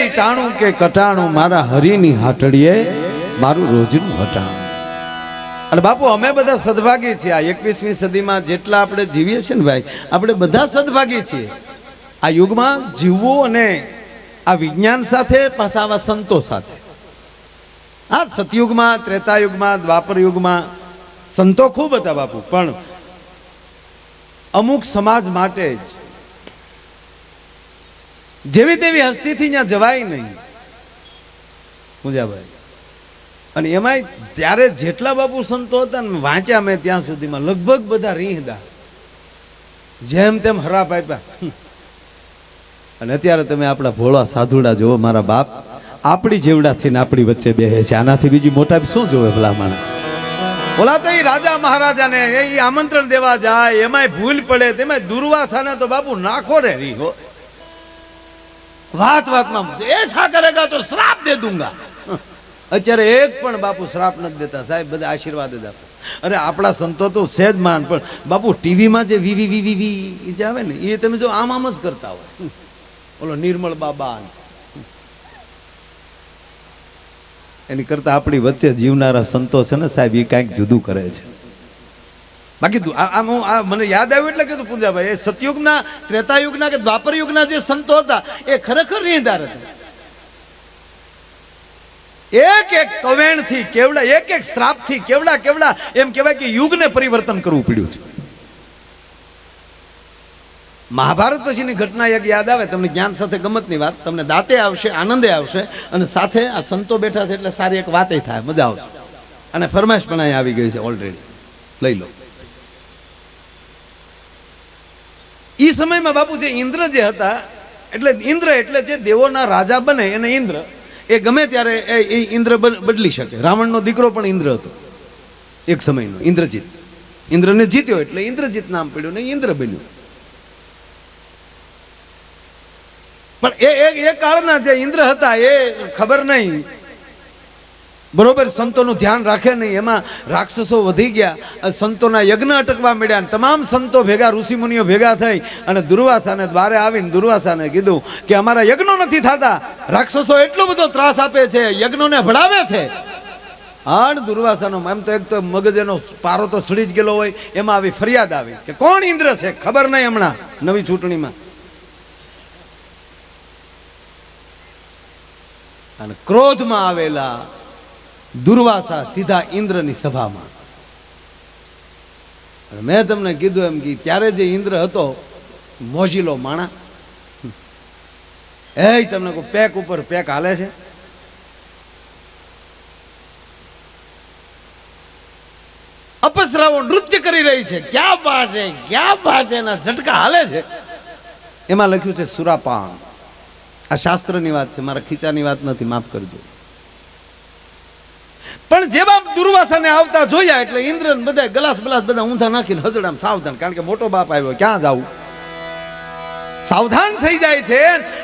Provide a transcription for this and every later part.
દી ટાણું કે કટાણું મારા હરિની હાટડીએ મારું રોજનું હટાણું અને બાપુ, અમે બધા સદભાગી છીએ. આ એકવીસમી સદીમાં જેટલા આપણે જીવીએ છીએ ને ભાઈ, આપણે બધા સદભાગી છીએ. આ યુગમાં જીવવું અને આ વિજ્ઞાન સાથે, પાછા આવા સંતો સાથે. આ સતયુગમાં, ત્રેતાયુગમાં દ્વાપર યુગમાં સંતો ખૂબ હતા બાપુ, પણ અમુક સમાજ માટે જ જેવી તેવી હસ્તીથી ત્યાં જવાય નહીં. પૂજાભાઈ અને એમાંય ત્યારે જેટલા બાપુ સંતો હતા ને વાંચ્યા મેં ત્યાં સુધીમાં લગભગ બધા રીહદા. જેમ તેમ હરાપ આપ્યા. અને અત્યારે તમે આપણા ભોળા સાધુડા જુઓ, મારા બાપ આપણી જેવડાથી ને આપણી વચ્ચે બેહે છે. આનાથી બીજી મોટા શું જોવે ભલા ઓલા તો એ રાજા મહારાજાને એ આમંત્રણ દેવા જાય, એમાંય ભૂલ પડે તેમાં દુર્વાસાને તો બાપુ નાખો રે રીહો. વાત વાતમાં એસા કરેગા તો શ્રાપ દે દૂંગા. અત્યારે એક પણ બાપુ શ્રાપ નથી દેતા. સાહેબ, બધા આશીર્વાદ જ આપે. અરે, આપણા સંતો તો છે માન પણ બાપુ, ટીવીમાં જે વી વી વી વી વી જે આવે ને એ તમે જો આમ આમ જ કરતા હોય. ઓલો નિર્મળ બાબા એની કરતા આપણી વચ્ચે જીવનારા સંતો છે ને સાહેબ એ કાંઈક જુદું કરે છે. બાકી આમ હું આ મને યાદ આવ્યું એટલે કીધું, પૂંજાભાઈ, એ સતયુગના, ત્રેતાયુગના કે દ્વાપર યુગના જે સંતો હતા, એ ખરેખર રીહદાર હતા. એક એક કવેણથી કેવડા, એક એક શ્રાપથી કેવડા કેવડા, એમ કહેવાય કે યુગને પરિવર્તન કરવું પડ્યું છે. મહાભારત પછીની ઘટના એક યાદ આવે, તમને જ્ઞાન સાથે ગમતની વાત, તમને દાંતે આવશે, આનંદે આવશે, અને સાથે આ સંતો બેઠા છે એટલે સારી એક વાતે થાય, મજા આવશે. અને ફરમાઈશ પણ અહીંયા આવી ગઈ છે ઓલરેડી લઈ લો. એ સમયમાં બાપુ જે ઇન્દ્ર જે હતા, એટલે ઇન્દ્ર એટલે જે દેવોના રાજા બને એને ઇન્દ્ર, એ ગમે ત્યારે એ ઇન્દ્ર બદલી શકે. રાવણનો દીકરો પણ ઇન્દ્ર હતો. એક સમયનો, ઇન્દ્રજીત. ઇન્દ્રને જીત્યો એટલે ઇન્દ્રજીત નામ પડ્યું ને ઇન્દ્ર બન્યું. પણ એ એ કાળના જે ઇન્દ્ર હતા, એ ખબર નહીં. બરોબર, સંતોનું ધ્યાન રાખે નહીં. એમાં રાક્ષસો વધી ગયા સંતોના યજ્ઞ અટકવા મળ્યા તમામ સંતો ભેગા, ઋષિમુનિઓ ભેગા થઈ અને દુર્વાસાને દ્વારે આવીને દુર્વાસાને કીધું કે અમારા યજ્ઞો નથી થતા. રાક્ષસો એટલો બધો ત્રાસ આપે છે, યજ્ઞોને ભળાવે છે. આણ દુર્વાસાનો એમ તો એક તો મગજ એનો પારો તો સડી જ ગયેલો હોય, એમાં આવી ફરિયાદ આવી કે કોણ ઇન્દ્ર છે? ખબર નહીં હમણાં, નવી ચૂંટણીમાં. અને ક્રોધમાં આવેલા દુર્વાસા સીધા ઇન્દ્રની સભામાં. મેં તમને કીધું એમ કે ત્યારે જે ઇન્દ્ર હતો, મોજીલો માણા એ તમને કોઈ પેક ઉપર પેક હાલે છે? અપસરાઓ નૃત્ય કરી રહી છે, ક્યાં બાત ક્યાં બાત એના ઝટકા હાલે છે? એમાં લખ્યું છે સુરાપાન. આ શાસ્ત્રની વાત છે, મારા ખીચાની વાત નથી, માફ કરજો. પણ જેવા દુર્વાસાને આવતા જોયા એટલે ઇન્દ્ર બધા ગલાસ બલાસ બધા ઊંધા નાખીને હજડામ સાવધાન, કારણ કે મોટો બાપ આવ્યો, ક્યાં જવું? સાવધાન થઈ જાય છે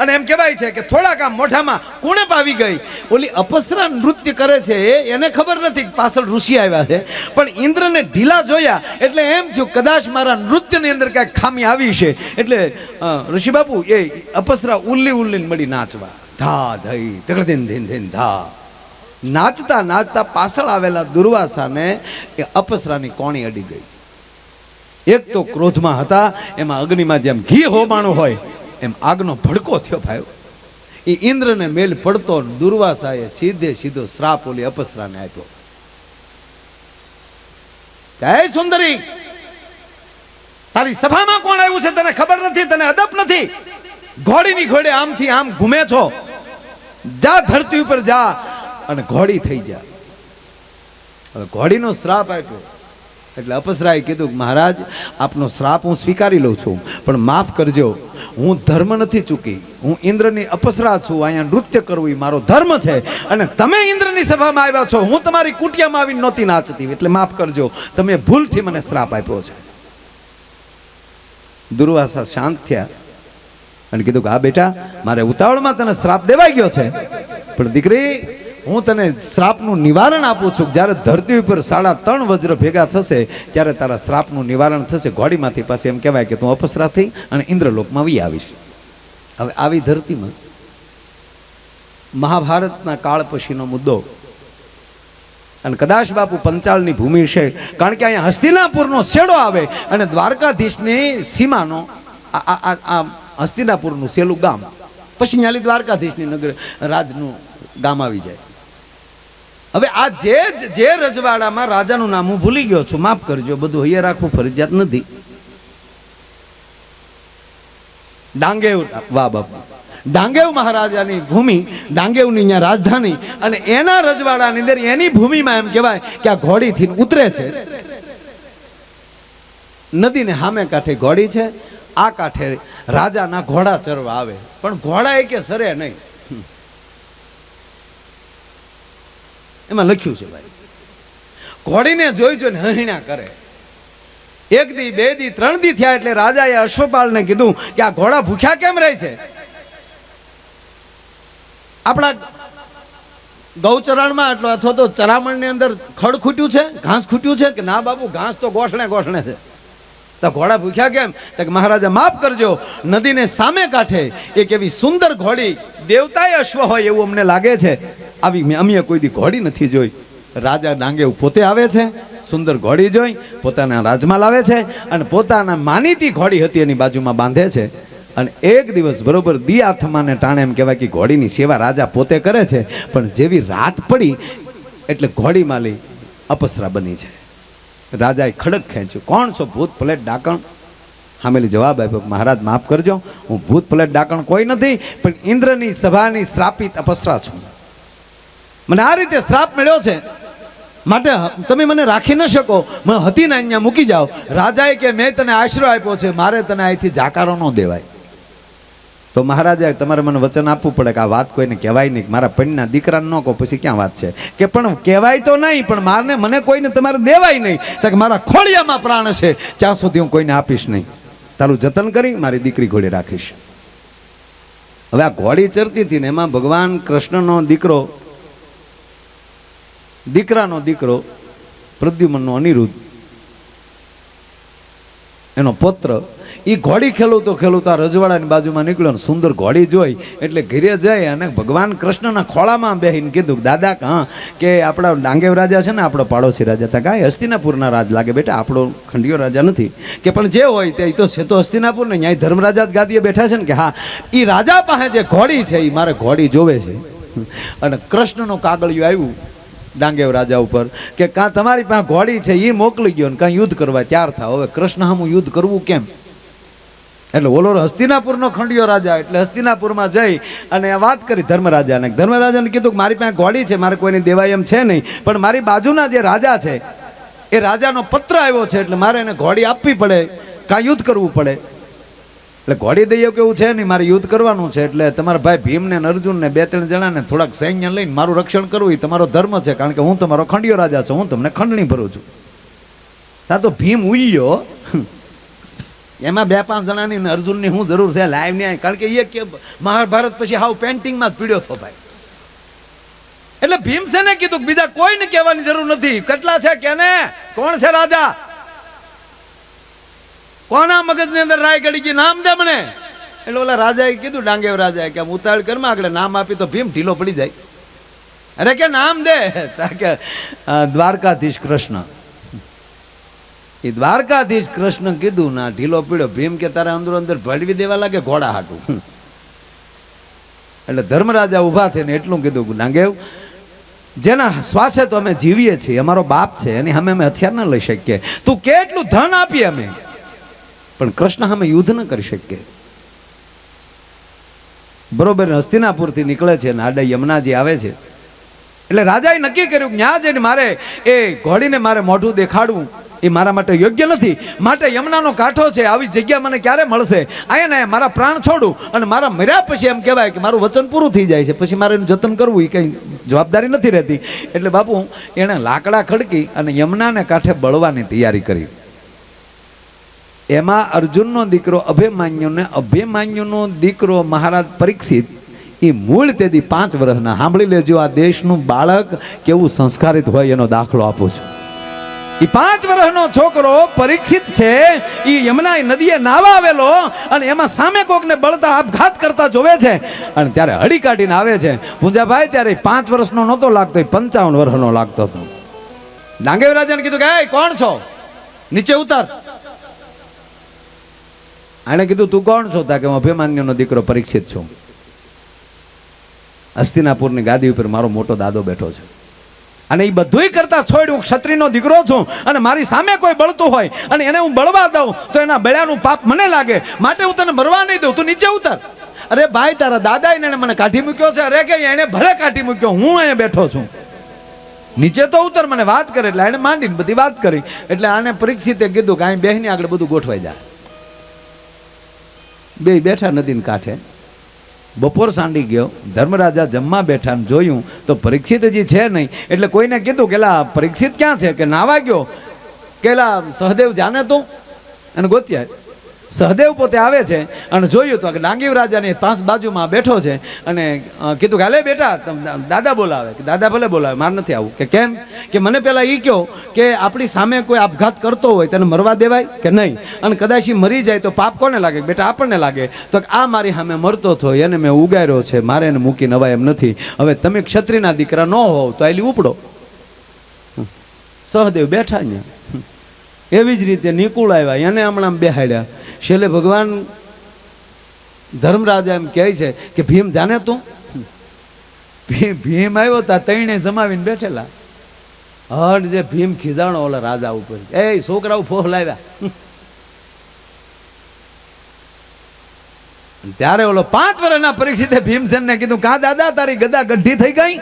અને એમ કહેવાય છે કે થોડાક આમ મોઢામાં કુણેપ આવી ગઈ. ઓલી અપસરા નૃત્ય કરે છે, એને ખબર નથી પાછળ ઋષિ આવ્યા છે. પણ ઇન્દ્રને ઢીલા જોયા, એટલે એમ થયું, કદાચ મારા નૃત્યની અંદર કાંઈક ખામી આવી છે. એટલે ઋષિ બાપુ એ અપસરા ઉલ્લી ઉલ્લીને મળી નાચવા. ધા ધઈ તગડધીન ધીન ધીન ધા. નાચતા નાચતા પાછળ આવેલા દુર્વાસાને એ અપસરાની કોણી અડી ગઈ. એક તો ક્રોધમાં હતા, એમાં અગ્નિમાં જેમ ઘી હોબાણું હોય, એમ આગનો ભડકો થયો ભાઈ એ ઇન્દ્રને મેલ પડતો દુર્વાસાએ સીધે સીધો શ્રાપ ઓલી અપસરાને આપ્યો. હે સુંદરી, તારી સભામાં કોણ આવ્યું છે તને ખબર નથી, તને અદપ નથી? ઘોડીની ઘોડે આમથી આમ ઘૂમે છો. જા ધરતી ઉપર જા અને ઘોડી થઈ જા હવે ઘોડીનો શ્રાપ આપ્યો. એટલે અપસરાએ કીધું કે મહારાજ, આપનો શ્રાપ હું સ્વીકારી લઉં છું, પણ માફ કરજો. હું ધર્મ નથી ચૂકી. હું ઇન્દ્રની અપસરા છું. અહીંયા નૃત્ય કરવું એ મારો ધર્મ છે. અને તમે ઇન્દ્રની સભામાં આવ્યા છો. હું તમારી કુટિયામાં આવીને નહોતી નાચતી. એટલે માફ કરજો. તમે ભૂલથી મને શ્રાપ આપ્યો છે. દુર્વાસા શાંત થયા અને કીધું કે, હા બેટા, મારે ઉતાવળમાં તને શ્રાપ દેવાઈ ગયો છે. પણ દીકરી હું તને શ્રાપનું નિવારણ આપું છું. જ્યારે ધરતી ઉપર સાડા ત્રણ વજ્ર ભેગા થશે, ત્યારે તારા શ્રાપનું નિવારણ થશે. ઘોડીમાંથી પાસે એમ કહેવાય કે તું અપસરા થઈ અને ઇન્દ્રલોકમાં વી આવીશ. હવે આવી ધરતીમાં મહાભારતના કાળ પછીનો મુદ્દો. અને કદાચ બાપુ પંચાળની ભૂમિ છે. કારણ કે અહીંયા હસ્તિનાપુરનો શેડો આવે અને દ્વારકાધીશની સીમાનો આ હસ્તિનાપુરનું સેલું ગામ. પછી ન્યાલી દ્વારકાધીશની નગર રાજનું ગામ આવી જાય. હવે આ જે જે રજવાડામાં રાજાનું નામ હું ભૂલી ગયો છું, માફ કરજો, બધું અહીંયા રાખવું ફરજિયાત નથી. ડાંગેવ વાહ બાપુ ડાંગેવ મહારાજાની ભૂમિ, ડાંગેવની અહીંયા રાજધાની અને એના રજવાડાની અંદર એની ભૂમિમાં એમ કહેવાય કે આ ઘોડીથી ઉતરે છે. નદીને સામે કાંઠે ઘોડી છે, આ કાંઠે રાજાના ઘોડા ચરવા આવે. પણ ઘોડા એ કે સરે નહીં. એમાં લખ્યું છે ભાઈ, ઘોડીને જોઈ જોઈને હહિણા કરે. એક દી, બે દી, ત્રણ દી થયા એટલે રાજાએ અશ્વપાલને કીધું કે આ ઘોડા ભૂખ્યા કેમ રહે છે? આપણા ગૌચરણમાં એટલો અથવા તો ચરામણની અંદર ખડ ખૂટ્યું છે, ઘાસ ખૂટ્યું છે કે ના બાબુ, ઘાસ તો ગોઠણે ગોઠણે છે? તો ઘોડા ભૂખ્યા કેમ? તો કે મહારાજા માફ કરજો, નદીને સામે કાંઠે એક એવી સુંદર ઘોડી દેવતાએ અશ્વ હોય એવું અમને લાગે છે. આવી અમે કોઈ દી ઘોડી નથી જોઈ. રાજા ડાંગે પોતે આવે છે, સુંદર ઘોડી જોઈ, પોતાના રાજમાં લાવે છે અને પોતાના માનીતી ઘોડી હતી એની બાજુમાં બાંધે છે. અને એક દિવસ બરોબર દી આથમાને ટાણે એમ કહેવાય કે ઘોડીની સેવા રાજા પોતે કરે છે, પણ જેવી રાત પડી, એટલે ઘોડી માલી અપસરા બની છે રાજાએ ખડક ખેંચ્યું. કોણ છો ભૂત પ્લેટ ડાકણ? હામેલી જવાબ આપ્યો મહારાજ, માફ કરજો. હું ભૂત પ્લેટ ડાકણ કોઈ નથી, પણ ઇન્દ્રની સભાની શ્રાપિત અપસરા છું. મને આ રીતે શ્રાપ મળ્યો છે. માટે તમે મને રાખી ન શકો. મને હતી ને અહીંયા મૂકી જાઓ. રાજાએ કે, મેં તને આશરો આપ્યો છે. મારે તને અહીંથી જાકારો ન દેવાય. તો મહારાજાએ તમારે મને વચન આપવું પડે કે આ વાત કોઈને કહેવાય નહીં મારા પણના દીકરાને ન કહો, પછી ક્યાં વાત છે? કે પણ કહેવાય તો નહીં, પણ મારને મને કોઈને તમારે દેવાય નહીં કે મારા ખોળિયામાં પ્રાણ છે, ત્યાં સુધી હું કોઈને આપીશ નહીં. તારું જતન કરી, મારી દીકરી ઘોડી રાખીશ. હવે આ ઘોડી ચરતી હતી ને, એમાં ભગવાન કૃષ્ણનો દીકરો, દીકરાનો દીકરો પ્રદ્યુમનનો અનિરુદ્ધ એનો પુત્ર. એ ઘોડી ખેલું ખેલું આ રજવાડાની બાજુમાં નીકળ્યો ને સુંદર ઘોડી જોઈ. એટલે ઘીરે જાય અને ભગવાન કૃષ્ણના ખોળામાં બેહીને કીધું દાદા, હા, કે આપણા ડાંગેવ રાજા છે ને, આપણો પાડોશી રાજા હતા કાંઈ હસ્તિનાપુરના રાજ લાગે બેટા, આપણો ખંડિયો રાજા નથી. કે પણ જે હોય તે તો છે તો હસ્તિનાપુર ને અહીંયા ધર્મરાજા જ ગાદીએ બેઠા છે ને કે, હા એ રાજા પાસે જે ઘોડી છે એ મારે ઘોડી જોવે છે. અને કૃષ્ણનું કાગળિયું આવ્યું. ડાંગેવ રાજા ઉપર, કે કાં તમારી પાસે ઘોડી છે એ મોકલી ગયો ને કાં યુદ્ધ કરવા ત્યાર થા હવે કૃષ્ણ સામું યુદ્ધ કરવું કેમ? એટલે ઓલો હસ્તિનાપુરનો ખંડિયો રાજા, એટલે હસ્તિનાપુરમાં જઈ અને વાત કરી ધર્મરાજાને. ધર્મરાજાને કીધું કે મારી પાસે ઘોડી છે, મારે કોઈની દેવાય એમ છે નહીં, પણ મારી બાજુના જે રાજા છે, એ રાજાનો પત્ર આવ્યો છે, એટલે મારે એને ઘોડી આપવી પડે કાં યુદ્ધ કરવું પડે. એટલે ઘોડી દઈએ કેવું છે નહીં મારે યુદ્ધ કરવાનું છે, એટલે તમારા ભાઈ ભીમને અર્જુનને બે ત્રણ જણાને થોડાક સૈન્ય લઈને મારું રક્ષણ કરવું એ તમારો ધર્મ છે, કારણ કે હું તમારો ખંડિયો રાજા છું, હું તમને ખંડણી ભરું છું. તા તો ભીમ ઉલ્યો એમાં બે પાંચ જણાની ને અર્જુનની શું જરૂર છે, લાઈવની કારણ કે એ કે મહાભારત પછી હાવ પેન્ટિંગમાં જ પીડ્યો થો ભાઈ. એટલે ભીમસેને કીધું બીજા કોઈને કહેવાની જરૂર નથી. કેટલા છે કેને કોણ છે રાજા? કોના મગજની અંદર રાય ગળી ગઈ? નામ દે મને. એટલે ઓલા રાજાએ કીધું, ડાંગેવ રાજાએ કે આમ ઉતાવળ કરમાં આગળ નામ આપી તો ભીમ ઢીલો પડી જાય. અરે કે નામ દે? કે દ્વારકાધીશ કૃષ્ણ. એ દ્વારકાધીશ કૃષ્ણ કીધું, ના, ઢીલો પીડ્યો. ભીમ કે, તારા અંદર અંદર ભળવી દેવા લાગે, ઘોડા હાટું. એટલે ધર્મરાજા ઊભા થઈને એટલું કીધું, ડાંગેવ, જેના શ્વાસે તો અમે જીવીએ છીએ, અમારો બાપ છે, એની અમે અમે હથિયાર ન લઈ શકીએ. તું કેટલું ધન આપીએ અમે? પણ કૃષ્ણ સામે યુદ્ધ ન કરી શકીએ. બરોબર, હસ્તિનાપુરથી નીકળે છે અને આડા યમુનાજી આવે છે. એટલે રાજાએ નક્કી કર્યું કે ન્યા જઈને મારે એ ઘોડીને મારે મોઢું દેખાડવું. એ મારા માટે યોગ્ય નથી. માટે યમુનાનો કાંઠો છે, આવી જગ્યા મને ક્યારે મળશે? ને અહીંયા મારા પ્રાણ છોડું અને મારા મર્યા પછી એમ કહેવાય કે મારું વચન પૂરું થઈ જાય છે. પછી મારે એનું જતન કરવું, એ કંઈ જવાબદારી નથી રહેતી. એટલે બાપુ, એણે લાકડા ખડકી અને યમુનાને કાંઠે બળવાની તૈયારી કરી. એમાં અર્જુનનો દીકરો અભિમાન્યુને અભિમાન્યુનો દીકરો મહારાજ પરીક્ષિત એ મૂળ તેથી પાંચ વર્ષના. સાંભળી લેજો આ દેશનું બાળક કેવું સંસ્કારિત હોય એનો દાખલો આપું છું. એ પાંચ વર્ષનો છોકરો પરીક્ષિત છે એ યમુના નદીએ નાવા આવેલો અને એમાં સામે કોકને બળતા આપઘાત કરતા જોવે છે અને ત્યારે હળી કાઢીને આવે છે. પૂંજાભાઈ ત્યારે પાંચ વર્ષનો નહોતો લાગતો એ પંચાવન વર્ષનો લાગતો હતો. ડાંગેવરાજાને કીધું કે "એય, કોણ છો? નીચે ઉતાર. આણે કીધું, તું કોણ છો? તા કે હું અભિમાન્યુનો દીકરો પરીક્ષિત છું. હસ્તિનાપુરની ગાદી ઉપર મારો મોટો દાદો બેઠો છે. અને એ બધુંય કરતા છોડ હું ક્ષત્રિયનો દીકરો છું અને મારી સામે કોઈ બળતું હોય અને એને હું બળવા દઉં, તો એના બળ્યાનું પાપ મને લાગે. માટે હું તને મરવા નહીં દઉં, તું નીચે ઉતર. અરે ભાઈ, તારા દાદા એને મને કાઢી મૂક્યો છે. અરે કે એને ભલે કાઢી મૂક્યો, હું અહીંયા બેઠો છું. નીચે તો ઉતર, મને વાત કરે, એટલે એને માંડીને બધી વાત કરી. એટલે આને પરીક્ષિતે કીધું કે અહીં બેહની આગળ બધું ગોઠવાઈ જાય બે બેઠા નદીને કાંઠે. બપોર સાંડી ગયો, ધર્મરાજા જમવા બેઠા જોયું તો પરીક્ષિત હજી છે નહીં. એટલે કોઈને કીધું કેલા પરીક્ષિત ક્યાં છે? કે નાવા ગયો. કેલા સહદેવ જાને તું? અને ગોત્યા. સહદેવ પોતે આવે છે અને જોયું તો ડાંગીવ રાજાની પાંચ બાજુમાં બેઠો છે અને કીધું કે, હાલે બેટા દાદા બોલાવે. કે, દાદા ભલે બોલાવે, મારે નથી આવું. કે, કેમ? કે, મને પેલા એ કહો કે આપણી સામે કોઈ આપઘાત કરતો હોય તેને મરવા દેવાય કે નહીં? અને કદાચ એ મરી જાય તો પાપ કોને લાગે? બેટા, આપણને લાગે. તો આ મારી સામે મરતો હતો એને મેં ઉગાર્યો છે, મારે એને મૂકી નવાય એમ નથી. હવે તમે ક્ષત્રિયના દીકરા ન હોવ તો આલી ઉપડો. સહદેવ બેઠા અહીંયા. એવી જ રીતે નિકુળ આવ્યા, એને હમણાં બેહાડ્યા. છેલ્લે ભગવાન ધર્મરાજા એમ કહે છે કે, ભીમ જાને તું? ભીમ આવ્યો તા તૈણે જમાવીને બેઠેલા. હટ જે ભીમ ખીજાણો ઓલા રાજા ઉપર. એ છોકરાઓ ફોહ લાવ્યા. ત્યારે ઓલો પાંચ વર્ષના પરીક્ષિતે ભીમસેનને કીધું કા દાદા, તારી ગદા ગઢી થઈ ગઈ.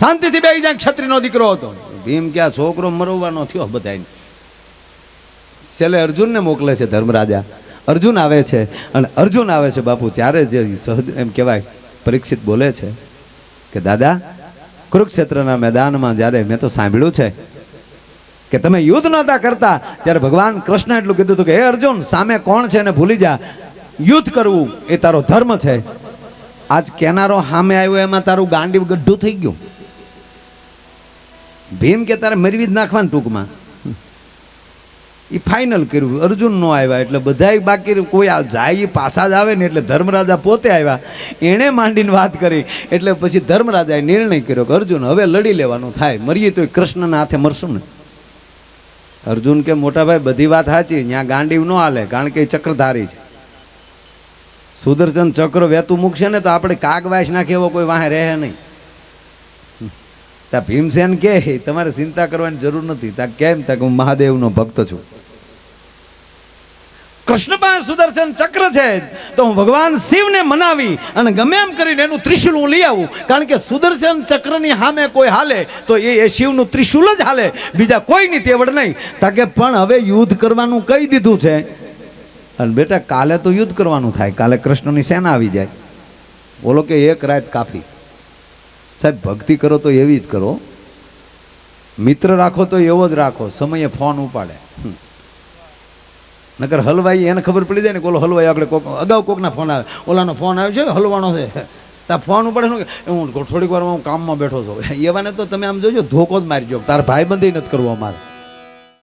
શાંતિથી બે જાય ક્ષત્રિયનો દીકરો હતો. ભીમ ક્યાં છોકરો મરવાનો થયો બધાને છેલ્લે અર્જુનને મોકલે છે ધર્મરાજા. અર્જુન આવે છે અને અર્જુન આવે છે બાપુ, ત્યારે જે સહજ એમ કહેવાય, પરીક્ષિત બોલે છે કે, દાદા, કુરુક્ષેત્રના મેદાનમાં જ્યારે મેં તો સાંભળ્યું છે કે તમે યુદ્ધ નહોતા કરતા, ત્યારે ભગવાન કૃષ્ણ એટલું કીધું હતું કે, હે અર્જુન, સામે કોણ છે એને ભૂલી જા. યુદ્ધ કરવું એ તારો ધર્મ છે. આજ કેનારો સામે આવ્યો, એમાં તારું ગાંડી ગઢું થઈ ગયું. ભીમ કે, તારે મરવી જ નાખવાનું ટૂંકમાં. એ ફાઇનલ કર્યું. અર્જુન નો આવ્યા એટલે બધાય બાકી કોઈ જાય એ પાછા જ આવે ને એટલે ધર્મરાજા પોતે આવ્યા. એણે માંડીને વાત કરી. એટલે પછી ધર્મરાજાએ નિર્ણય કર્યો કે અર્જુન, હવે લડી લેવાનું થાય. મરીએ તો કૃષ્ણના હાથે મરશું ને. અર્જુન કે મોટાભાઈ બધી વાત સાચી. ત્યાં ગાંડીવ ન હાલે. કારણ કે એ ચક્રધારી છે. સુદર્શન ચક્ર વહેતું મૂકશે ને તો આપણે કાગ વાસ નાખે એવો કોઈ વાહે રહે નહીં. તા ભીમસેન કે તમારે ચિંતા કરવાની જરૂર નથી. તા કેમ? તા હું મહાદેવનો ભક્ત છું. કૃષ્ણ પાસે સુદર્શન ચક્ર છે. તો હું ભગવાન શિવને મનાવી અને ગમે એમ કરીને એનું ત્રિશુલ હું લઈ આવું. કારણ કે સુદર્શન ચક્રની સામે કોઈ હાલે, તો એ એ શિવનું ત્રિશુલ જ હાલે. બીજા કોઈની તેવડ નહીં. તાકે પણ હવે યુદ્ધ કરવાનું કહી દીધું છે. અને બેટા, કાલે તો યુદ્ધ કરવાનું થાય. કાલે કૃષ્ણની સેના આવી જાય. બોલો કે એક રાત કાફી. સાહેબ, ભક્તિ કરો તો એવી જ કરો. મિત્ર રાખો તો એવો જ રાખો. સમયે ફોન ઉપાડે. નકર હલવાઈ એને ખબર પડી જાય ને ઓલો હલવાઈ આગળ કોક, અગાઉ કોકના ફોન આવે. ઓલાનો ફોન આવ્યો છે, હલવાનો છે. તા ફોન ઉપાડે શું કે હું થોડીક વારમાં હું કામમાં બેઠો છું. એવાને તો તમે આમ જોજો, ધોકો જ મારી જો તારા ભાઈ બંધી નથી કરવો અમારે.